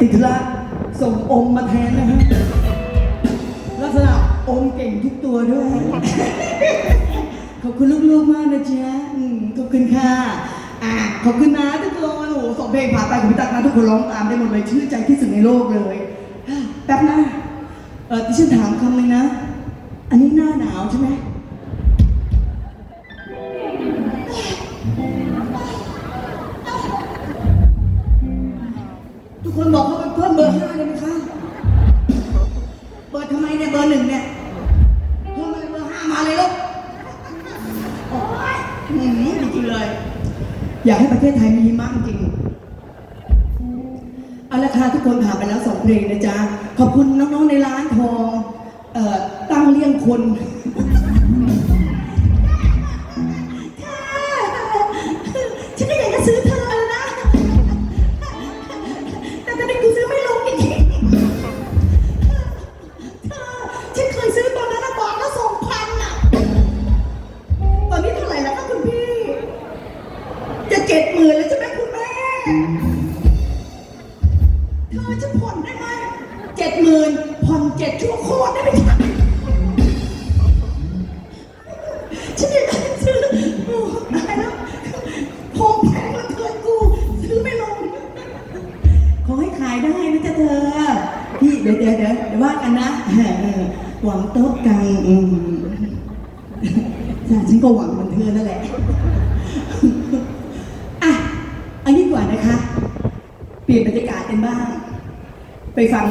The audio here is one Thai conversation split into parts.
ติดธุระส่งองค์มาแทนนะฮะลักษณะองค์เก่งทุกตัวด้วย ขอบคุณลูกๆมากนะจ๊ะอืมขอบคุณค่ะอะขอบคุณนะทุกคนโอ้โหสองเพลงผ่านไปของพี่ตักนะทุกคนร้องตามได้หมดเลยชื่นใจที่สุดในโลกเลยอะแป๊บนะเออดิฉันถามคำหนึงนะ อันนี้หน้าหนาวใช่ไหม อืมจริงๆเลย อยากให้ประเทศไทยมีมั่งจริงเอาละค่ะทุกคนผ่านไปแล้วสองเพลงนะจ๊ะ ขอบคุณน้องๆในร้านทองเอ่อตั้งเลี้ยงคน จะเจ็ดหมื่นแล้วใช่ไหมคุณแม่เธอจะผ่อนได้ไหมเจ็ดหมื่นผ่อนเจ็ดชั่วโคตรได้ไหมจ๊ะฉันอยากจะซื้อโอ้ตายแล้วพงแพงเหลือเกินกู ซื้อไม่ลง ขอให้ขายได้นะจ๊ะเธอ พี่เดี๋ยวเดี๋ยวเดี๋ยวเดี๋ยวว่ากันนะเออหวังโต๊ะกังอืมจ้ะฉันก็หวังเหมือนเธอนั่นแหละอันนี้ดีกว่านะคะ เปลี่ยนบรรยากาศกันบ้าง ไปฟัง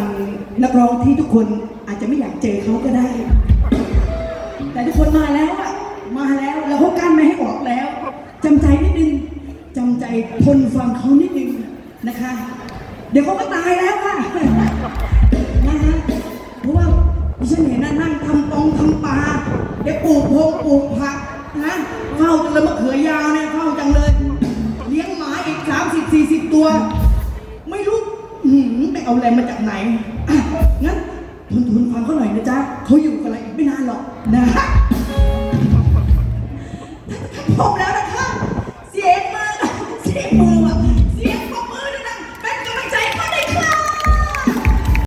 นักร้องที่ทุกคนอาจจะไม่อยากเจอเขาก็ได้ แต่ทุกคนมาแล้วอะมาแล้วแล้วเขากั้นไม่ให้ออกแล้วจำใจนิดนึงจำใจทนฟังเขานิดนึงนะคะ เดี๋ยวเขาก็ตายแล้วค่ะนะฮะเพราะว่าดิฉันเห็นนะนั่งทำปองทำปลาเดี๋ยวปลูกพงปลูกผักนะเฝ้าจังเลยมะเขือยาวเนี่ยเฝ้าจังเลย เลี้ยงหมาอีกสามสิบสี่สิบตัว ไม่รู้หืมไปเอาแรงมาจากไหนงั้นทนทนฟังเขาหน่อยนะจ๊ะเขาอยู่กับเราอีกไม่นานหรอกนะฮะพบแล้วนะคะ เสียงมือเสียงมือ